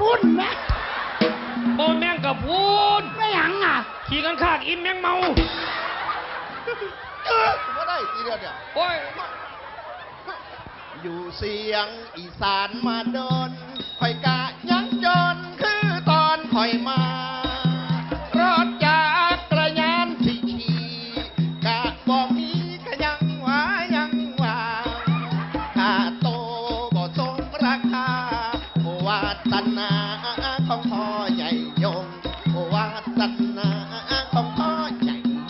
อดแม่งกับบุญแม่โบแมงกับพูนไม่หยังอะขี่กันขากอิมแมงเมาเออก็ได้ทีเดียวเดียวโอ้ยอยู่เสียงอีสานมาโดนคอยกะยังจนคือตอนคอยมา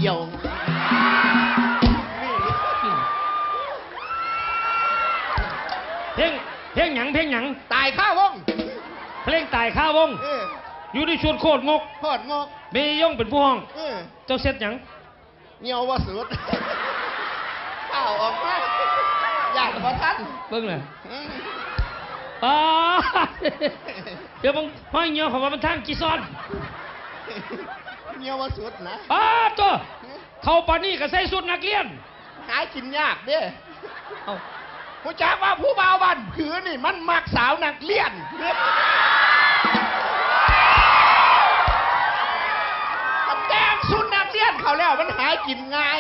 ใหญ่ยงเพลงเพลงหยังเพลงหยังตายข้าวงเพลงตายข้าวงเอออยู่ในชวนโคตรงกโคตรงกเมยยงเป็นผู้ห้อง เออเจ้าเซ็ตหยังเงียวว่าสุดข้าวออกมาอยากมาทันเบิ่งเลยอืมป้าเดี๋ยวมึงห้อยเงี้ยวเของมันทางจีซอน เงียวว่าสุดนะป้าตัวเข้าปานนี่ก็ใส่สุดนักเรียน หากินยากเด้เอ้าผู้จักว่าผู้บ่าวบ้านผือนี่มันมักสาวนักเรียนมันแดงสุดนักเรียนเขาแล้วมันหากินง่าย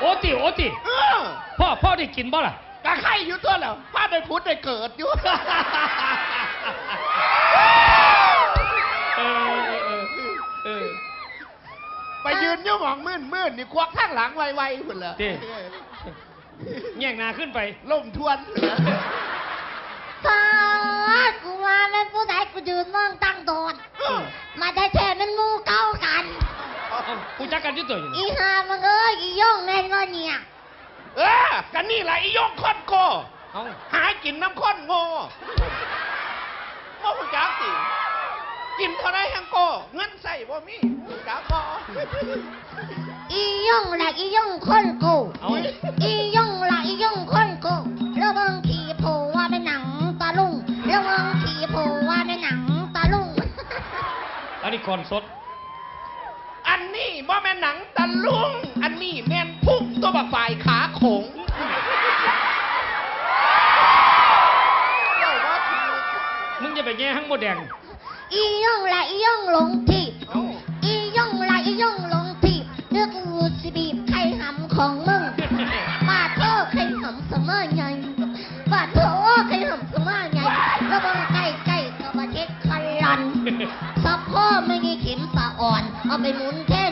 โอติโอติเออพ่อพ่อได้กินบ่ล่ะกะไข่อยู่ตัวแล้วพาไปพุทธได้เกิดอยู่ เออเออเออเออ ไปยืนอยุ่หมองมื่นมื่นนี่ควักข้างหลังไวๆพุ่นละเด้ แง่งหนาขึ้นไป ล่มทวนพุ่นละตากูว่าแม่นผู้ใดกูยืนมองตั้งโดนเออมาได้แท้แมันหมูเก้ากัน เอ้ากูจักกันอยุ่ตัวอยู่อีนี่หามึงเอ้ยอีย่องแม่นว่าเนี่ย เออกันนี่แหละอียกคอนโก เอ้าหากินน้ำข้นโง่โง่ผู้จักสิ กินเท่าไรแฮงโก เงินใส่บ่มีผู้จักบ่อีย่องละอีย่องคนกูเอ้าอีย่องละอีย่องคนกูระวังขี่โผว่าเป็นหนังตาลุงระวังขี่โผว่าเป็นหนังตาลุงอันนี้คอนสด อันนี้บ่แม่นหนังตะลุง อันนี้แม่นพุ่งตัวบักฝ่ายขาโขงเจ้าว่าถูกมึงจะไปแง่ห้างโมแดง อีย่องละอีย่องหลงทีบเอ้าอีย่องละอีย่องหลงทีบเลือกกูสิบีบไข่หำของมึงปาดโทษไข่หำเสมอไงปาดโทษไข่หำเสมอไงระวังใกล้ใกล้กับประเทศคันลันสักพ่อไม่มีเข็มสะอ่อน เอาไปหมุนแท่น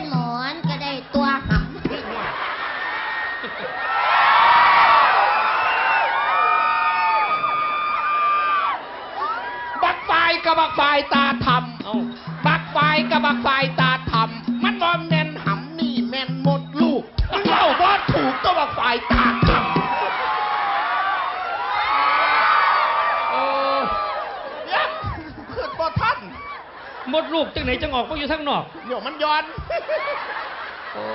หมอน บบักฝ่ายตาทเอ้าำบักฝ่ายกับบักฝ่ายตาทำมันบ่แม่นหำนี่แม่นหมดลูกมันเล่าบ่ถูกตัวบักฝ่ายตาทโอ้ำเนี่ยคือบ่ท่านหมดลูกจังไหนจังออกมาอยู่ทางนอกเดี๋ยวมันย้อนโอ้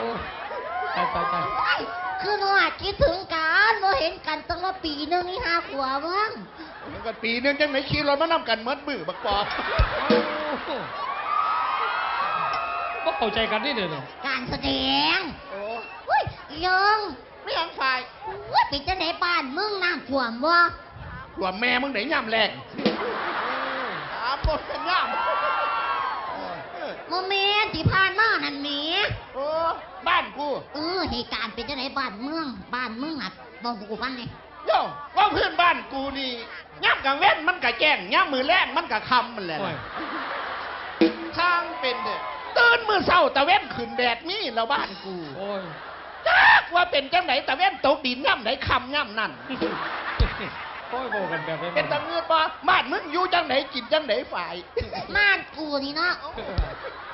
ตายตายตายคือหนูอาจคิดถึงกันเราเห็นกันตั้งว่าปีหนึงนี่ห้าขวบมั้ง มันก็ปีนึงจังไหนขี่รถมานำกันเมดมือบักปอบก็เข้าใจกันนี่เด้อเนี่ยการแสดงโอ้อุ้ยยังไม่ยังฝ่ายว่าปิดจะไหนบ้านมึงน้ำท่วมบ่หัวแม่มึงไหนย่ำแรงถามบ่เป็นย่ำเออโมเมนต์ที่ผ่านมานั่นแหมโอ้บ้านกู เออเหตุการณ์เป็นจะไหนบ้านเมือง บ้านมึงอะบอกกูฟังนี่ โย่ว่าเพื่อนบ้านกูนี่ย่ำกลางเว้นมันกะแจ้งย่ำมือแรงมันกะคำมันแหละโอ้ยทางเป็นเด้อตื่นมือเศร้าตะเว้นขึ้นแดดนี่แล้วบ้านกู โอ้ย จักว่าเป็นจังไหนตะเว้นตกดินย่ำไหนคำย่ำนั่น โอ้ยโบกันแบบนี้เป็นตะเงือดบ่บ้านมึงอยู่จังไหนกินจังไหนฝ่ายบ้านกูนี่เนาะ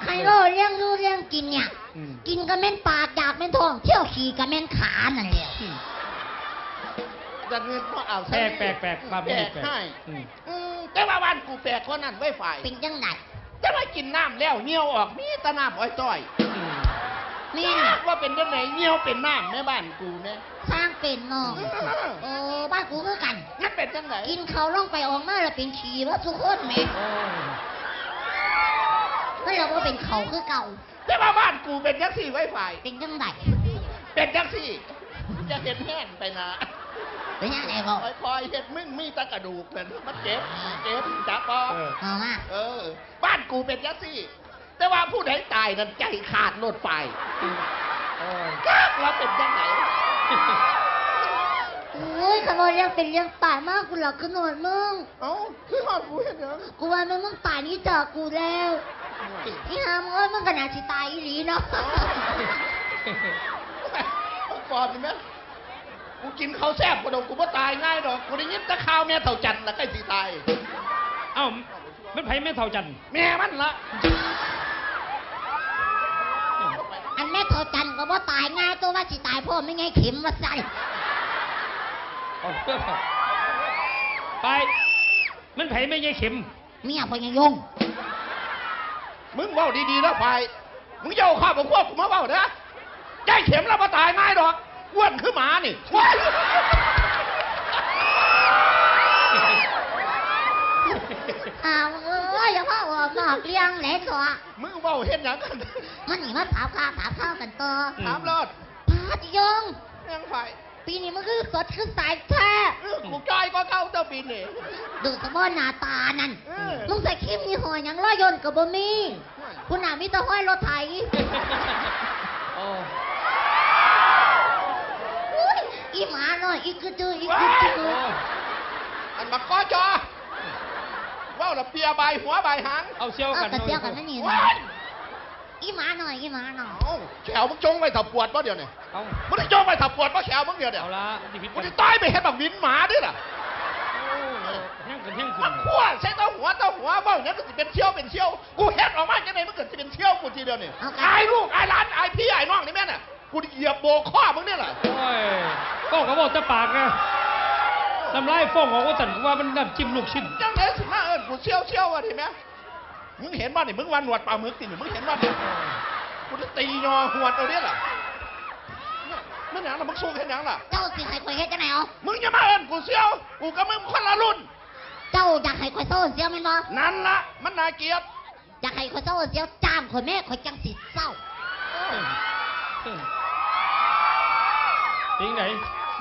ไฮโลเลี้ยงดูเลี้ยงกินเนี่ย อืม กินก็แม่นปากอยากแม่นท้อง เที่ยวขี่ก็แม่นขานั่นแหละ ตะเงือดบ่เอาแปลกแปลกแปลกความแปลนี้กแปลกให้อืม อืมแต่ว่าบ้านกูแปลกกว่านั้นไว้ฝ่ายเป็นจังไดแต่ว่ากินน้ำแล้วเหี่ยวออกมีแตะน้ำอ้อยต้อยอืมแม่นจักว่าเป็นจังไหนเหี่ยวเป็นน้ำแม่บ้านกูเนี่ยสร้างเป็นเนาะเออโอ้บ้านกูคือกัน งั้นเป็นจังไหนกินเขาวลงไปออกมาแล้วเป็นขี่ว่าทุกคนแหม่โอ้ยเฮ้ยเราว่าเป็นเขาคือเก่า แต่ว่าบ้านกูเป็นจังสี่ไว้ฝ่ายเป็นจังไดเป็นจังสี่จะเห็นแห้งไปนะ เป็นยังไงบอก คอยๆเห็ดมึงมีแตะกระดูกนั่นมันเจ็บเจ็บจับปอเออ เอามาเออ บ้านกูเป็นยักซี่ แต่ว่าผู้ใดตายนั้นใจขาดโลดไฟโอ้ยกากว่าเป็นยังไงเอ้ยขโมยเรื่องเป็นเรื่องตายมากกูหลักขนวดมึง เอ้าคือหอดกูเห็นยังกูว่ามึงมึงตายนี่จากกูแล้วอีหามงเอ้ยมึงขนาดสิตายอีหลีเนาะ ก่อนนี่แม่ กูกินข้าวแซ่บกระดกกูบ่ตายง่ายดอกกูได้ยินแตะข้าวแม่เท่าจันทร์แล้วใกล้สิตาย เอ้ามันไผแม่เท่าจันทร์แม่มันละอันแม่เท่าจันก็บ่ตายง่ายตัวว่าสิตายพ่อไม่ไงเข็มมาใส่เอาเด้อไป มันไผไม่ใช่เข็ม เมียพ่อยังยงมึงเว้าดีๆนะไฟมึงอย่าเอาข้าวของพวกกูมาเว้านะยายเข็มแล้วมาตายง่ายดอก อ้วนคือหมานี่ว้ายอ้าวเอ้ยอย่าพ่อออกนอกเลี้ยงแหลกตัวมึงเว้าเห็นหยังกันมันนี่มาถามข้าวถามข้าวกันต่ออืมถามรอดพาดยง ยังไฟปีนี้มันคือสดคือสายแท้เออกูกายก็เข้าเจ้าปีนี่ดูสะบ้อนหน้าตานั่นเออมึงใส่คลิปมีหอยหยังร้อยยนต์กับบ่มีคุณหนามีแต่ห้อยรถไถ โอ้ อุ๊ยอีหมาหน่อย อีกระจืออีกระจืโอ้ออันมาข้อจอเว้าละเปียใบหัวใบหางเอาเชี่ยวเอากันกระเจียวกันไม่หนีว้านะยอีหมาหน่อยอีหมาหน่อยเอ้าแขวมึงจงไว้ถับปวดป่ะเดี๋ยวนี้เอามึงได้จงไว้ถับปวดป่ะแขวมึงเดี๋ยวเดี๋ยวเอาละดิพิษมึงได้ตายไปเห็นแบบวินหมาดิล่ะแห้งกันแห้งขึ้มันนขั้วใช้เต้าหัวเต้าหัวเบ้าอย่างนี้ก็สิเป็นเชี่ยวเป็นเชี่ยว กูเฮ็ดออกมาจังไงมันเกิดสิเป็นเชี่ยวกูทีเดียวนี่อายลูกอายหลานอายพี่อายน้องนี่แม่น่ะ กูเหยียบโบกข้อมึงเนี่ยแหละโอ้ยก็กระบอกจะปากนะน้ำลายฟ้องออกว่าสันกูว่ามันน้ำจิ้มลูกชิ้นจังเลยสิมาเอิญกูเชี่ยวเชี่ยวอะทีแม่มึงเห็นบ้านี่มึงวันหนวดปลาหมึกตินี่มึงเห็นบ้านี่กูจะตียอหวดเอาเนี่ยล่ะเนี่ยมันหยังล่ะมึงสู้แค่หยังล่ะเจ้าสิให้ข่อยเฮ็ดจังไหนเอามึงอย่ามาเอิญกูเชี่ยวกูกับมึงคนละรุ่น เจ้าอยากให้ข่อยโซ่เสียวแม่นบ่นั่นละมันน่าเกลียดอยากให้ข่อยโซ่เสียวจ้ามข่อยแม่ข่อยจังสิเศร้า จริงไหน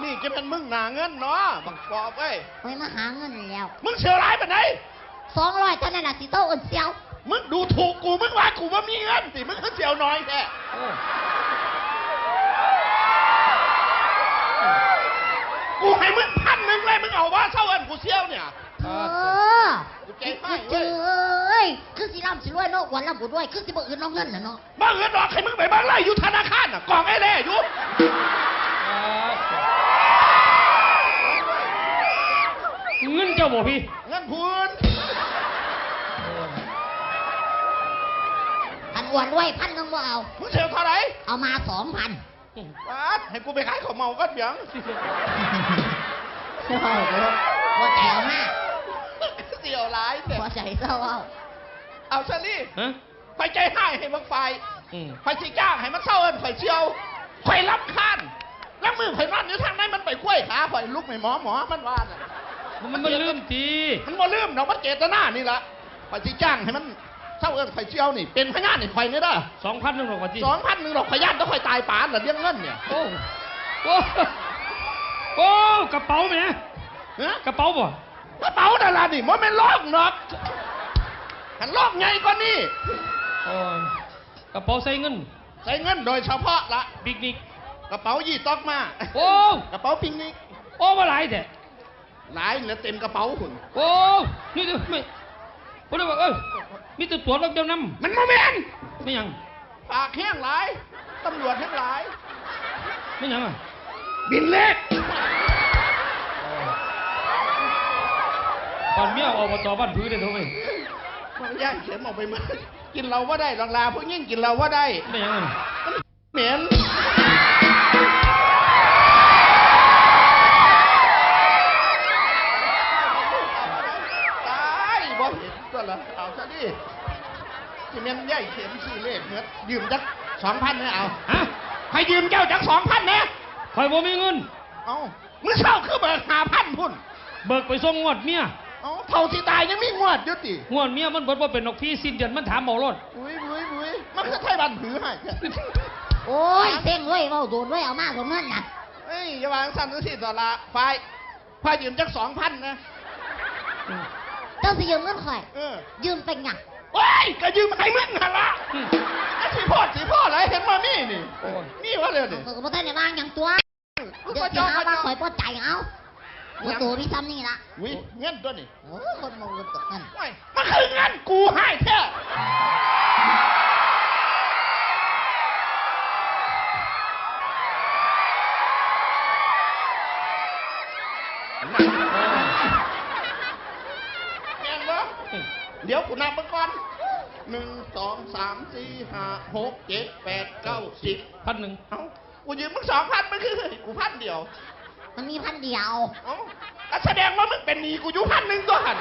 นี่จะเป็นมึงหนาเงินเนาะบังกอบเอ้ยข่อยมาหาเงินแล้วมึงเสียวร้ายไปไหนสองร้อยเท่านั้นล่ะสิโซ่เอิ้นเสียวมึงดูถูกกูมึงว่ากูว่ามีเงินสิมึงคือเสียวน้อยแค่โอ้กูให้มึงพันหนึ่งเลยมึงเอาว่าเท่าเอินกูเสียวเนี่ย เออ่าอกูใจให้เจเว้ยเอ้ยคือสิร่ำสิรวยเนาะวันร่ำบุด้วยคือสิบ่อื่นเน้องเงินน่ะเนาะ บ้าเงินดอกให้มึงไปบ้างไล่อยู่ธนาคารน่ะกล่องไอ้เล่อยู่ อ่าเงินเจ้าบ่พี่เงินพูนพันอ้วนรวยพันหนึงบ่เอา มึงเสียวเท่าไหร่เอามาสองพันวาดให้กูไปขายของเมาก็เบียงเศร้าเด้อหัวใจเอามาเสียวร้ายแต่หัวใจเศร้าเอาเอาซะนี่ฮะไปใจให้ให้มึงไฟอืม ไฟสิจ้างให้มันเศร้าเอินไฟเชียวไฟรับคาน แล้วมือไฟนอนอยู่ทางไหนมันไปกล้วยขาไฟลุกไม่หมอหมอมันว่าน่ะมันมันลืมตีมันบ่ลืมดอกมันเจตนานี่ละไปที่จ้างให้มันเท่าเอิ้นไข่เจียวนี่ เป็นพยานนี่ไข่นี่เด้อสองพันหนึ่งหรอกว่าจีสองพันหนึ่งดอกพยานต้องคอยตายป่านน่ะเลี้ยงเงินเนี่ยโอ้โอ้โอ้กระเป๋าไหมฮะกระเป๋าบ่กระเป๋าดารานี่มันเป็นลอกดอกหันลอกไงกว่านี่โอ้กระเป๋าใส่เงิน ใส่เงินโดยเฉพาะละปิกนิก กระเป๋ายี่ตอกมา โอ้กระเป๋าปิงนิกโอ้มาหลายแต่หลายเหลือเต็มกระเป๋าหุ่นโอ้นี่ดูไม่โอ้ได้บอกเอ้ยมีแตัวตัวรถเจ้านมันโมเมนำไม่หยังปากแห้งหลายตำรวจแห้งหลาย ไม่หยังอะบินเล็กก่อนเมียออกมาต่อบ้านพื้นเลยทุกคนมันแย่งเข็มออกไปมากินเราว่าได้ลังลาพวกยิ่งกินเราว่าได้ไม่หยังอะเหม็น เอาซะดิที่แม่นใหญ่เข็มสี่เลขเมื่อยืมจักสองพันเนี่ยเอา ฮะให้ยืมเจ้าจักสองพันเนี่ยคอยบ่มีเงิน เอาเมื่อเช้าคือเบิกหาพันพุ่น เบิกไปส่งงวดเมียเอาเท่าที่ตายยังมีงวดอยุติงวดเมียมันเบิดว่าเป็นนกพี่สิ้นเดือนมันถามหมอรถอุ้ยอุ้ยอุ้ยมันคือไทยบันผือให้โอ้ยเซ็งเว้ยเว้าโดนเว้ยเอามาสองเงินน่ะเอเอ้ยอย่าวางสั่นสิต่อละไฟไฟยืมจักสองพันนะ เจ้าสิยืมเงินข่อย เออยืมเป็นหยังว้ายก็ยืมให้มึงหันละอืมไอ้สีพ่อสีพ่ออะไรเห็นมานี่นี่โอ้ย นี่วะเลยนี่เขาก็บ่ทันได้วางหยังตัวเดี๋ยวก็สิจอหาก็ว่าจอข่อยบ่ใจเอาว่าตัวพี่ซ้ำนี่ละวิเงินตัวนี้โอ้คนมองเงินตัวนั้นว้ายมันคือเงินกูให้แท้แม่นบ่ เดี๋ยวกูนับมาก่อนหนึ่งสองสามสี่ห้าหกเจ็ดแปดเก้าสิบพันหนึ่งเอ้ากูยืมมึงสองพันมันคือกูพันเดียว มันมีพันเดียวเอ้าก็แสดงว่ามึงเป็นหนี้กูอยู่พันหนึ่งตัวหัน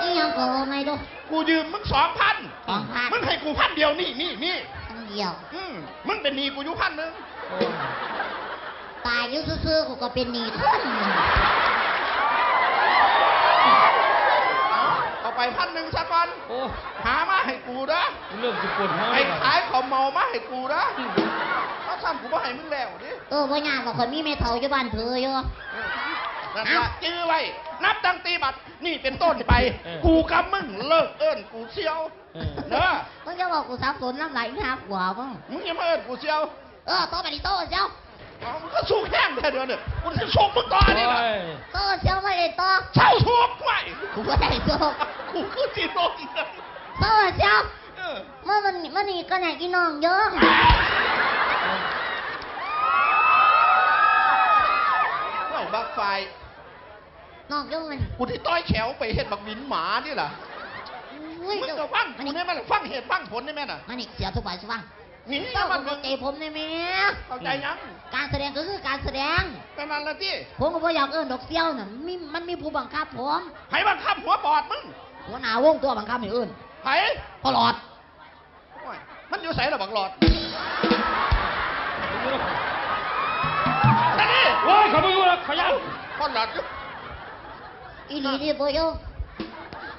อีหยังก็บ่ไม่ดูกูยืมมึงสองพัน2,000มึงให้กูพันเดียวนี่นี่นี่พันเดียว อืมมึงเป็นหนี้กูอยู่พันหนึ่ง โอ้ ยตายอยู่ซื่อๆกูก็เป็นหนี้คนหนึ่งเอาเอาไปพันหนึ่งสักก่อนโอ้ยหามาให้กูนะเริ่มจะปวดหัวไอ้แล้วขายของเมามาให้กูนะถ้าทำกูบ่ให้มึงแล้วดิเออบ่ยากหรอกคนมีแม่เฒ่าอยู่บ้านเธออยู่ นั่นละจื้อไว้ นับตั้งตีบัตรนี่เป็นต้นไป กูกับมึงเลิกเอิ้นกูเซียวเออเนอะมึงจะบอกกูสับสนน้ำไหลหาหัวมึงมึงอยังมาเอิ้นกูเซียว เออโตไปดิโตเจ้าอ๋อมึงก็สู้แข้งแค่เดียวเนี่ยกูจะสู้มึงต่อนี่นะโอ้ยโตเจ้าไม่ได้โตเช่าสู้ไว้กูก็ได้โตกูคือจีนงนะโตเจ้าเออเมื่อวันนี้วันนี้ก็ไหนอีน้องเยอะไว้บักไฟน้องเยอะมันกูที่ต้อยแขวไปเห็ดบักหวินหมานี่ล่ะอุ้ยมึงเจ้าก็ฟังมันกูนี่ได้ไหมล่ะฟังเหตุฟังผลได้ไหมน่ะมันนี่เสียทุกบาททุกบัง นี่เจ้ามัก็นเข้าใจผมได้ไหมเข้าใจยัง การแสดงก็คือการแสดงแต่นั้นละที่ผมก็บ่อยากเอิ้นดอกเซี่ยวน่ะมีมันมีผู้บังคับผมไผบังคับหัวปอดมึงหัวหน้าวงตัวบังคับให้เอิ้นไผตลอดโอ้ยมันอยู่ใส่ระบักหลอดนั่นนี่โอ้ยเขาไม่รู้แล้วขยันพอหลอดอยู่อีหลีนี่บ่โย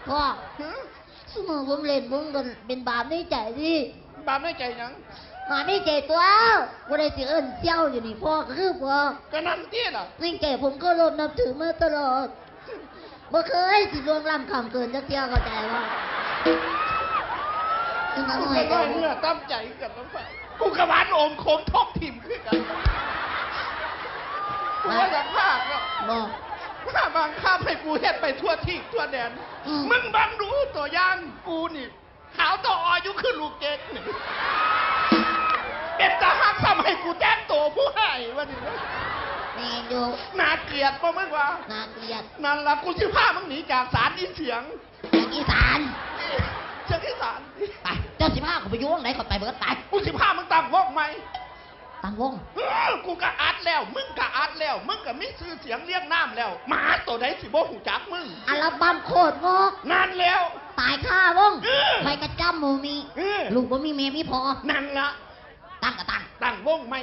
พ่อหือสมอผมเล่นผมก็เป็นบาปในใจดิ บาปในใจยังบาปในใจตัวบ่ได้สิเอิ้นเซี่ยวอยู่นี่พ่อก็คือพ่อก็นั่นที่ล่ะในใจผมก็รบนับถือมาตลอดบ่เคยสิล่วงล้ำคำเกินจักเที่ยวเข้าใจว่าถึงกูน้อยก็ก็น้อยเมื่อตั้มใจกับน้ำไฟกูกระบาลโอมโคงท้องถิ่มขึ้นกันกูว่าอยากภาคแล้วบ่ ถ้าบางข้ามให้กูเฮ็ดไปทั่วที่ทั่วแดน อืม มึงบังดูตัวอย่างกูนี่ ขาวต่ออายุขึ้นลูกเก๊กนี่เป็นตาหักทำให้กูแจ้งตัวผู้ให้วันนี้นะแม่นอยู่น่าเกลียดป่ะมึงวะน่าเกลียดนั่นละกูสิพามึงหนีจากสารอีเสียงจากอีสานเสียงอีสานไปเจ้าสิพาเขาไปอยู่วงไหนก็ไปเบิดไปกูสิพามึงตั้งวงไหม ตั้งวงอื้อกูก็อัดแล้ว มึงก็อัดแล้ว มึงก็มีชื่อเสียงเรียกน้ำแล้ว หมาตัวไหนสิบ่หูจักมึงอัลบั้มโคตรงอกนานแล้ว ตายค่าวงเออไปกระจำหมูมีเออลูกบ่มีเมียมีพอนั่นละตั้งก็ตั้งตั้งวงไหม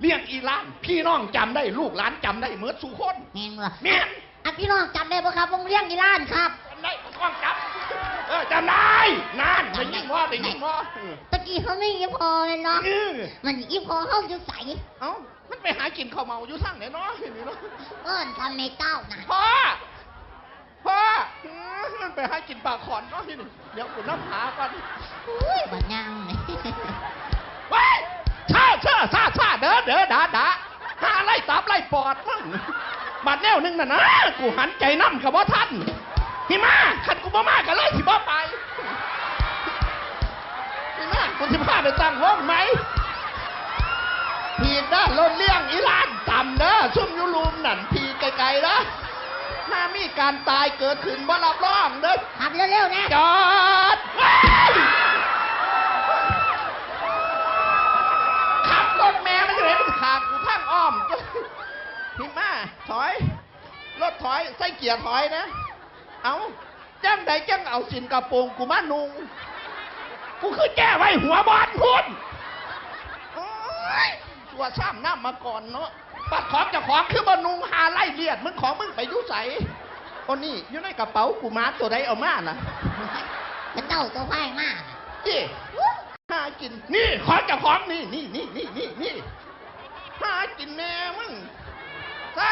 เลี้ยงอีหลาน พี่น้องจำได้ลูกหลานจำได้เหมือนสุคนแม่นบ่ล่ะแม่นอันพี่น้องจำได้บ่ครับวงเลี้ยงอีล้านครับ จำได้กล้องจับ เออจำได้นานได้ยินว่าได้ยินว่าเออตะกี้เขาไม่อีพอเลยเนาะเออมันอีพอเขาอยู่ใสเอ้ามันไปหากินข้าวเมาอยู่ทางไหนเนาะเห็นนี่เนาะเอิ้นทำในเก้านะพ่อพ่ออืมมันไปหากินปลาขอนเนาะที่นี่เดี๋ยวกูน้ำหาก่อน อุ้ยบัดยังนี่ว้ายชาชาชาชาเด้อเด้อดาดาหาไล่ตับไล่ปอดมึงบัดแนวหนึงน่ะนะ กูหันใจน้ำกับว่าท่าน พี่มาขันกูบ่มากันเลยสิบ่ไปพี่มากูสิพาไปตั้งห้องไหมพีกนะรถเลี้ยงอีหลานต่ำเด้อซุ่มอยุลุมนั่นพีไกลๆนะถ้ามีการตายเกิดขึ้นบ่รับรองเด้อขับเร็วๆนะจอดว้ายขับรถแม่มันจะเห็นขากูทางอ้อมพี่มาถอย รถถอย ใส่เกียร์ถอยนะ เอาจังใดจังเอาสินกระโปรงกูมานุง กูคือแก้ไว้หัวบอลพุ่นโอ๊ยตัวซ้ำน้ำมาก่อนเนาะปัดของเจะของคือบอนุงหาไล่เลียดมึงของมึงไปอยุ่ใสโอ้นี่อยู่ในกระเป๋ากูมาตัวใดเอามาน่ะมันเจ้าตัวไฟมากจีหากิน นี่ของเจ้าของนี่นี่นี่นี่นี่นี่หากินแน่มึงใส่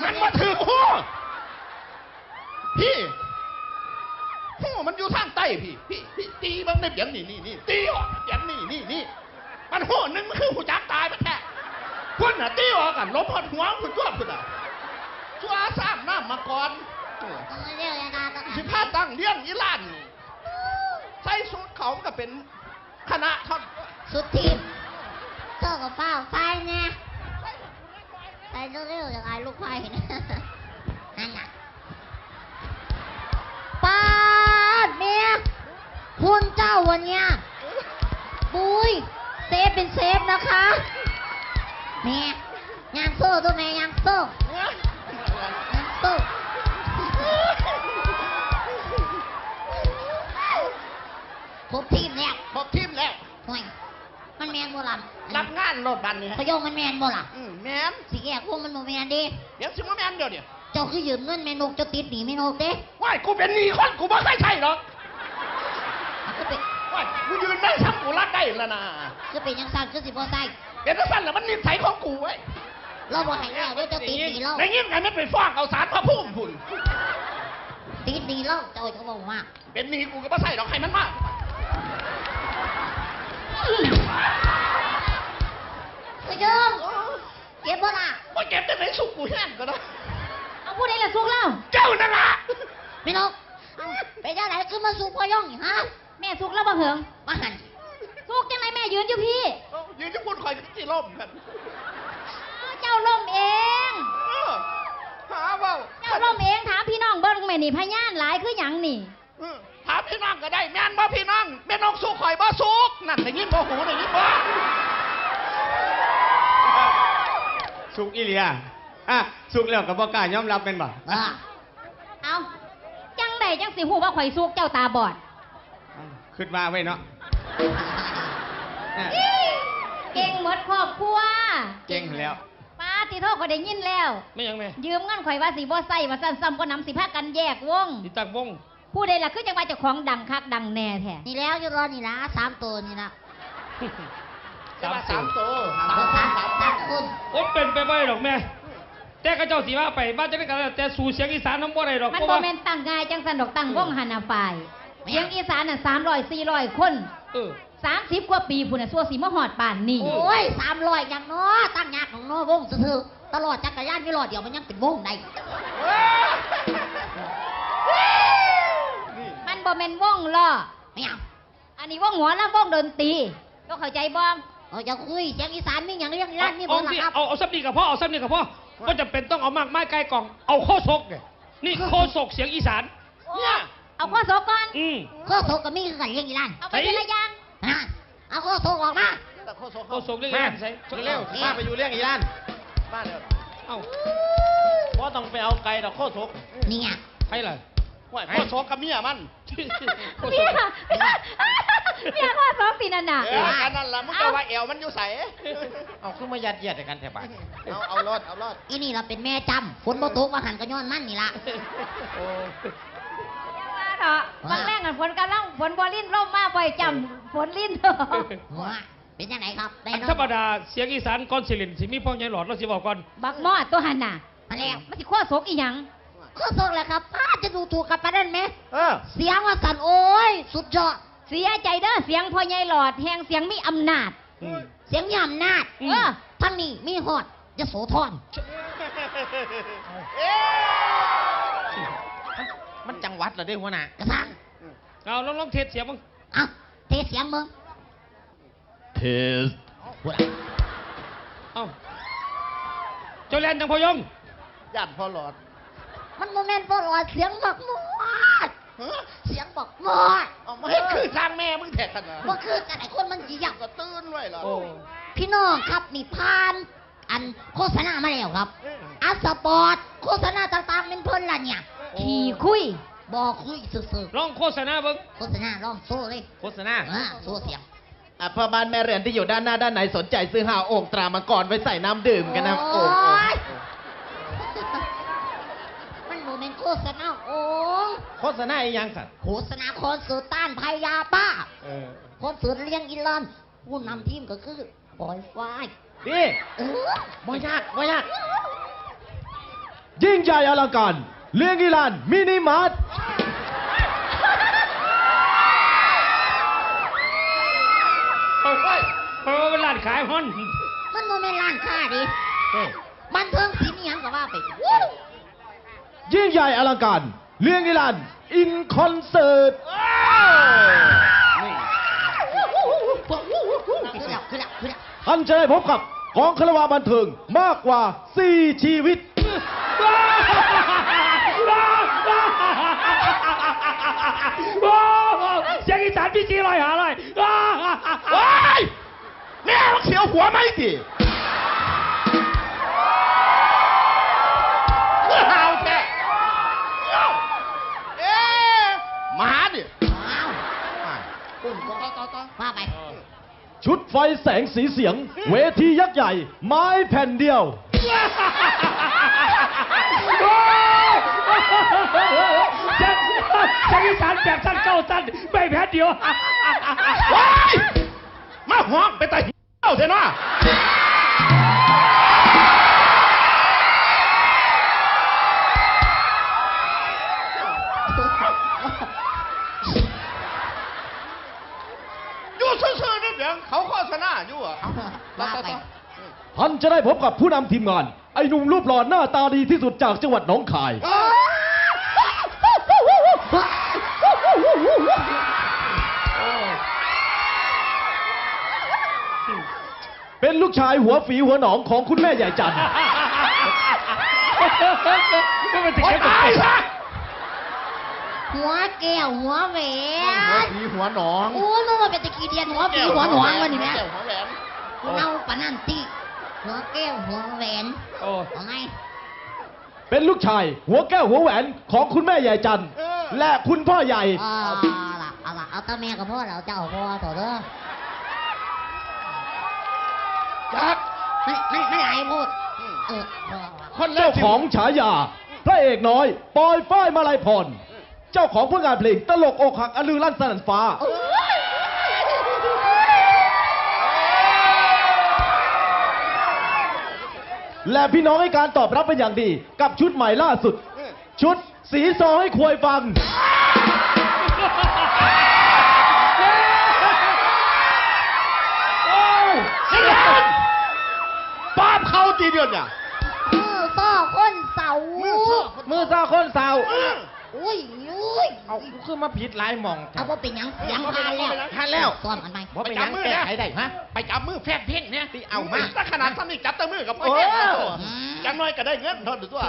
มันมาถือหัว พี่หัวมันอยู่ทางใต้พี่ พี่พี่ตีมันในเบียงนี่นี่นี่ตีออกเบียงนี่นี่นี่มันหัวหนึงมันคือหูจักตายไปแท้คุณน่ะตีออกกันลบหดหัวคุณตัวคุณอะชัวสร้างน้ำมาก่อนเออเรียกยังไงก็สิพาตั้งเลี้ยงอีหลานนี่ใส่สูตรเขาก็เป็นคณะท่อนสุดทีมเธอกับเฝ้าไฟไงไปเร็วๆอย่างไรลูกไฟนะนั่นน่ะ เจ้าวันเนี้ยบุยเซฟเป็นเซฟนะคะเมียยางโซ่ตัวแม่ยางโซ่ยางโซ่ครบทีมแล้วพบทีมแล้วห่วยมันแมนบ่ล่ะรับงานโลดบันนี่พะโยงมันแมนบ่ล่ะอืมแมนสิแก่พวกมันบ่แมนเดิเดี๋ยวสิมาแมนเดี๋ยวเดี๋ยวเจ้าคือยืมเงินแม่นกเจ้าติดหนีแม่นกเด้ว่ายกูเป็นหนี้คนกูไม่เคยใช่หรอกอะคือเป็น ว่ายกูยืนได้ซ้ำกูรักได้แล้วนะคือเป็นยังสั่นคือสิบ่ใส่เป็นสั้นแหละมันนิสัยของกูเว้ยเราบ่ให้แล้วเด้อเจ้าติดหนีเราในยิ้มกันไม่ไปฟ้องเอาสารพระพุ่มพุ่นติดหนีเราเจ้าก็บอกว่าเป็นหนี้กูก็ไม่ใช่หรอกให้มันมากพะโยงเก็บบ่ล่ะว่าเก็บได้ไหนสุกกูแห้งก็ได้เอาผู้ใดล่ะสุกเล่าเจ้านั่นละแม่นกเอ้าไปเจ้าไหนคือมาสู่พะโยงนี่ฮะแม่ สุกแล้วบ่เหิงมาหันสุกจังไรแม่ยืนอยู่พี่เอายืนจะพูดคอยที่ล่มกันอ้าวเจ้าล่มเอง เออหาเว่าเจ้าล่มเองถามพี่น้องเบิ่งแม่นี่พยานหลายคือหยังนี่ เออถามพี่น้องก็ได้แม่นบ่พี่น้องแม่นกสุกคอยบ่สุกนั่นได้ยินบ่หูได้ยินบ่สุกอีเลียอะสุกแล้วกับบ่กล้ายอมรับเป็นบ่อ่าเอาจังใดจังสิฮู้ว่าข่อยสุกเจ้าตาบอด ขึ้นมาไว้เนาะอะเก่งหมดครอบครัวเก่งแล้วป้าติโทษก็ได้ยินแล้ว ไม่ยังแม่ยืมเงินข่อยว่าสิบ่ใส่ว่าซั่นซ้ำก็นำสิพากันแยกวงติตักวงผู้ใดล่ะคือจังว่าเจ้าของดังคักดังแน่แท้นี่แล้วอยู่รอนี่นะสามตัวนี่นะจะมาสามตัวสามสามสามสามคนโอ้เป็นไปไม่ได้หรอกแม่แต่กระเจ้าสีว่าไปบ้านจะได้กันแล้วแต่สู่เสียงอีสานน้ำบ่ได้หรอกมันเพราะบ่ว่าแม่นตั้งง่ายจังซั่นดอกตั้งวงหันน่ะฝ่าย เสียงอีสานน่ะ300 400คนเออ30กว่าปีพุ่นน่ะสัวสิมาฮอดป่านนี้โอ้โอ้ยสามร้อยอย่างน้อตั้งยากของน้อวงซื่อๆตลอดจักรยานไม่รอดเดี๋ยวมันยังเป็นวงได้มันบ่แม่นวงล้อไม่เอาอันนี้วงหัวแล้ววงดนตรีก็เข้าใจบ่เราจะคุยเสียงอีสานมีอย่างเรื่องเอาร้านนี่บเอาอกสิครับ เอาเอาซับนี่กับพ่อเอาซับนี่กับพ่อก็จะเป็นต้องเอามากไม้ไกลกล่อง เอาโคศกไงนี่โคศกเสียงอีสานเนี่ย เอาข้อโซก่อนอืมข้อโทกับมีคือกันเรื่องอีร้านเอาไปทีละอย่างนะเอาข้อโทออกมาแต่โคโซโคศกเรื่องอีสานใส่เร็วๆมาไปอยู่เรื่องอีย่านมาเร็วเอ้าเพราะต้องไปเอาไก่ดอกโคตรกนี่ไงใครล่ะว่าโคโซกับเมียมันโคศเมียกเมียข้อโซสินั่นน่ะเอออันนั้นล่ะมึงจะว่าเอวมันอยู่ใสเอาขึ้นมายัดเยียดกันแถบานเอาเอารอดเอารอดอีนี่เราเป็นแม่จำฝนบ่ตกว่าหันก็ย้อนมันนี่ละโอ้ว่า เถอะบางแรงกันฝนกำลังฝนบ่ลิ้นร่มมาบ่อยจำฝนลิ้นเถอะหัวเป็นยังไงครับได้อันเนาะธรรมดาเสียงอีสานก่อนสิรินสิมีพ่อใหญ่หลอดเราสิบอกก่อน บักมอดตัวหันน่ะมาแล้วมันสิข้อโซกอีหยังข้อโทแหละครับป้าจะดูถูกกับปานนั้นไหมเออเสียงว่าสั่นโอ้ยสุดยอดเสียใจเด้อเสียงพ่อใหญ่หลอดแฮงเสียงมีอำนาจอืมเสียงมีอำนาจอืมเออทั้งนี้มีฮอดยโสธรเอ๊ะ มันจังหวัดเหรอเด้หัวหน้ากระซังเอาลองลองเทสเสียงมึงเอะเทเสียงมึงเทสเอ้าเจ้าแลนจังพอยงย่านพ่อหลอดมันโมเมนต์พอหลอดเสียงบักมอดเฮ้อเสียงบักมอดเอามาให้คือทางแม่มึงแทกกันนะว่าคือกันไอ้คนมันจีอยากก็ตื่นไว้เหรอโอ้พี่น้องครับนี่ผ่าน อันโฆษณามาแล้วครับเอออัสปอร์ตโฆษณาต่างๆเป็นเพิ่นละเนี่ย ขี่คุยบอกคุยซื่อลองโฆษณาเบิ่งๆโฆษณาลองโซ่เลยโฆษณา อ่าโซ่เสียงอะพ่อบ้านแม่เรือนที่อยู่ด้านหน้าด้านไหนสนใจซื้อหาโอ่งตรามาก่อนไว้ใส่น้ำดื่มกันนะโอ่งโอ่งยมันโมเมนต์โฆษณาโอ้งโฆษณาอีหยังสัตว์โฆษณาคอนเสิร์ตต้านภัยยาบ้า เออคอนเสิร์ตเลี้ยงอีลอนผู้นำทีมก็คือปอยฝ้ายนี่เออบ่ยากบ่ยาก ยิ่งใหญ่อลังการ เลี้ยงอีลานมินิมาร์ทโอ้ยเพราะว่าเป็นร้านขายฮอนมันโมเมนต์ร้านค้าดิเออมันเทิงศิลป์อิหยังก็ว่าไปยิ่งใหญ่อลังการ เลี้ยงอีลานอินคอนเสิร์ต นี่คือแล้วคือแล้วคือแล้วท่านจะได้พบกับกองคารวาบันเทิงมากกว่า 4 ชีวิตโอ้ เสียงอีสานพี่จีลอยหาเลยว้ายแม่มึงเสียวหัวไหมติเมื่อหาวแท้เอ้าเอ๊ะหมาดิอ้าวปุ่นก็ต่อต่อต่อว่าไป ชุดไฟแสงสีเสียง เวทียักษ์ใหญ่ ไม้แผ่นเดียวเสียง เสียงอีสานแบบสั้นเก้าสั้นไม่แพ้เดียวว้ายมาหอกไปแต่เหี้ยวเถอะเนาะอยู่ซื่อๆนี่เบียงเขาโฆษณาอยู่อะว่าไป ท่านจะได้พบกับผู้นำทีมงาน ไอ้หนุ่มรูปหล่อหน้าตาดีที่สุดจากจังหวัดหนองคาย เป็นลูกชายหัวฝีหัวหนองของคุณแม่ใหญ่จันทร์ไม่เป็นติดโอ๊ยแค่ตายซะหัวแก้วหัวแหวหัวนผีหัวหนองโอ้ยมันมาเป็นตะกี้เดียนหัวปีหัวหนวงวันนี้แม่แก้วหัวแหวนกูเอาปะนันติหัวแก้วหัวแหวนโอ้เอาไงเป็นลูกชาย หัวแก้วหัวแหวนของคุณแม่ใหญ่จันทร์และคุณพ่อใหญ่เอาละเอาละเอาตาแม่กับพ่อเราเจ้าพ่อต่อเด้อ จักไม่ไม่ไม่ไอ้พูด เออพ่อคนแรเจ้ากที่ ของฉายา พระเอกน้อย ปอยฝ้ายมาลัยพร เจ้าของผลงานเพลง ตลกอกหักอลือลั่นสนั่นฟ้าและพี่น้องให้การตอบรับเป็นอย่างดี กับชุดใหม่ล่าสุด ชุดสีซอให้ควยฟังโป้าบเขาทีเดียวเนี่ยมือซ่อคนเสามือซาคนสาวอุ้ยอุ้ยเอากูขึ้นมาผิดหลายหมองเอาว่าเป็นหยังเสียงพานแล้วทันแล้วซ้อมกันไหมว่าเป็นหยังแก้ไขได้ฮะไปจับมือแฟบเพ่งเนี่ยที่เอามาถ้าขนาดท่านนี่จับแต่มือกับโอ้ไอ้แก่ตัวจังน้อยก็ได้เงินทอนตัว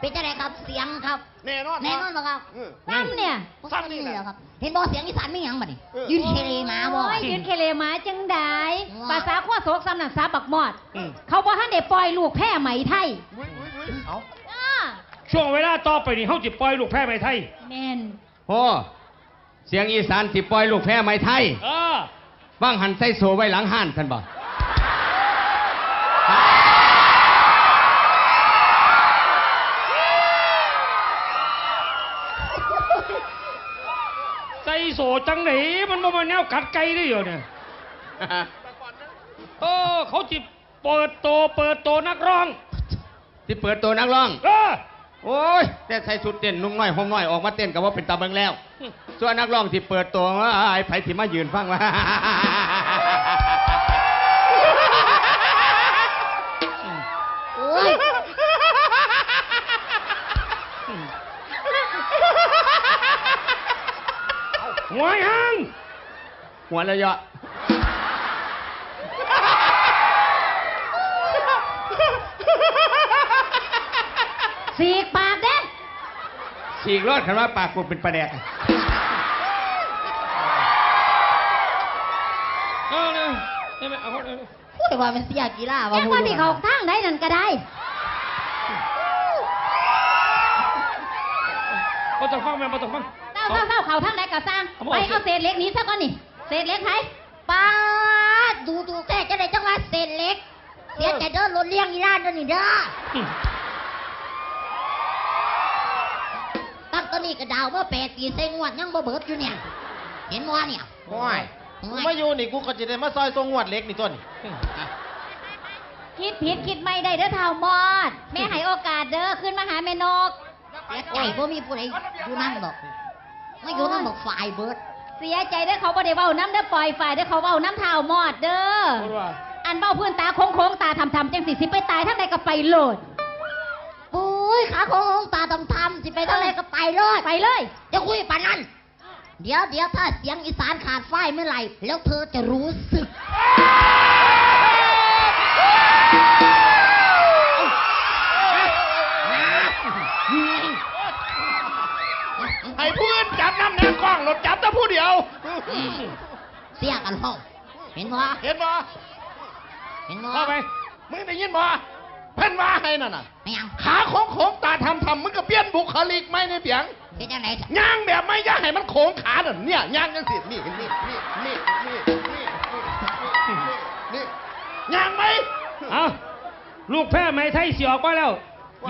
เป็นจะไรครับเสียงครับแน่นอนแน่นอนเหรอครับเออนั่นเนี่ยซ้ำนี่นะเหรอครับ เห็นบอกเสียงอีสานไม่ยังบ่นี่เออ ยืนเคเลมาบ่ โอ้ยยืนเคเลหมาจังไดว้า ภาษาขั้วโศกสำนักสาบักมอด อืม เขาบอกท่านเด็ปล่อยลูกแพร่ไหมไทยอุ้ยอุ้ยอุ้ยเอาอ้าช่วงเวลาต่อไปนี่เขาจิปล่อยลูกแพ้ไหมไทย แมนพ่อเสียงอีสานสิปล่อยลูกแพ้ไม้ไทยเออว่างหันใส่โซไว้หลังห้านท่านบ โสจังไหนมันบ่มาแนวกัดไก่ได้อยู่เนี่ยเออเขาจิเปิดโตเปิดโตนักร้องที่เปิดตัวนักร้อง เออ โอ้ยแต่ใส่สุดเต้นนุ่งน้อยห่มน้อยออกมาเต้นกับว่าเป็นตาเบิงแล้ว ส่วนนักร้องที่เปิดตัวว่าไอ้ไผที่มายืนฟังว่า หัวยัง หัวระยะ สีกปากเด้ฉีกรอดคันว่าปากกูเป็นประแดกเออเนี่ยได้ไหมเอาเขาเอาพูดว่าเป็นเสียกีฬาแจ้ว่างพูดว่าที่เขาทางไหนนั่นก็ได้บ่ต้องฟังแม่บ่ต้องฟัง เต้าเต้าเต้าเขาทางไหนก็สร้างไปเอาเศษเล็กนี้ซะก่อนนี่เศษเล็กไทยป้าดูดูแค่จะได้จังหวะเศษเล็กเสียแต่เดินรถเลี้ยงอีร้านเดินนี่เด้ออนี่ก็ดาวว่าแปดปีเซ็งวดยังบ่เบิดอยู่เนี่ย เห็นว่าเนี่ยโอ้ยมาอยู่นี่กูก็จะได้มาซอยทรงงวดเล็กนี่ตัวนี่คิดผิดคิดไม่ได้เด้อเท่ามอด แม่ให้โอกาสเด้อขึ้นมาหาแม่นกเสียใจบ่มีผู้ใดอยู่นั่งดอก ไม่อยู่นั่งบอกฝ่ายเบิดเสียใจเด้อเขาบ่ได้เว้าน้ำเด้อปล่อยฝ่ายเด้อเขาเว้าน้ำเท่ามอดเด้อ พูดว่า อันเบ้าเพื่อนตาโค้งๆตาทำๆจังสิสิไปตายทั้งใดก็ไปโลด ปุ้ยขาโค้งตาทำทำๆสิไปเท่าไรก็ไปเลยไปเลย จะคุยปานนั้น เดี๋ยวเดี๋ยวถ้าเสียงอีสานขาดไฟเมื่อไหร่ แล้วเธอจะรู้สึก ให้เพื่อนจับน้ำแน่กว้างรดจับแต่ผู้เดียว เสียกันห้องเห็นบ่เห็นบ่เห็นบ้าไปมึงได้ยินบ่เพิ่นว่าให้นั่นน่ะขาของโขงตาทำทำมึงก็เปลี่ยนบุคลิกไหมในเปียงเป็นยังไงย่างแบบไม่ย่างให้มันโขงขาเน่ะเนี่ยย่างยังสินี่นี่นี่นี่นี่นี่นี่ย่างไหมเอาลูกแพ้ไหมไทยเสียออกมาแล้ว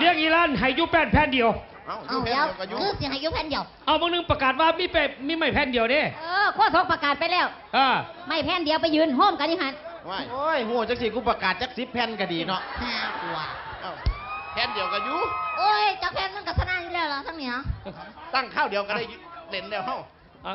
เรียกอีรันให้ยุบแป้นแผ่นเดียว เอาเอาอยู่เดี๋ยวแผ่นเดียวก็อยู่คือเสียงอายุแผ่นเดียว เอาบางนึงประกาศว่ามีแป้มีไม่แผ่นเดียวเด้เออข้อทกประกาศไปแล้ว อ่าไม่แพ่นเดียวไปยืนห้อมกันยังหันว้ายโอ้ยโหจักสิกูประกาศจักสิบแผ่นก็ดีเนาะห้ากว่าเอาแผ่นเดียวก็อยู่โอ้ยจากแผ่นมันก็ชนะอยู่แล้วเหรอทั้งเนี้ย ตั้งข้าวเดียวก็ได้เล่นแล้วเฮ้า อะ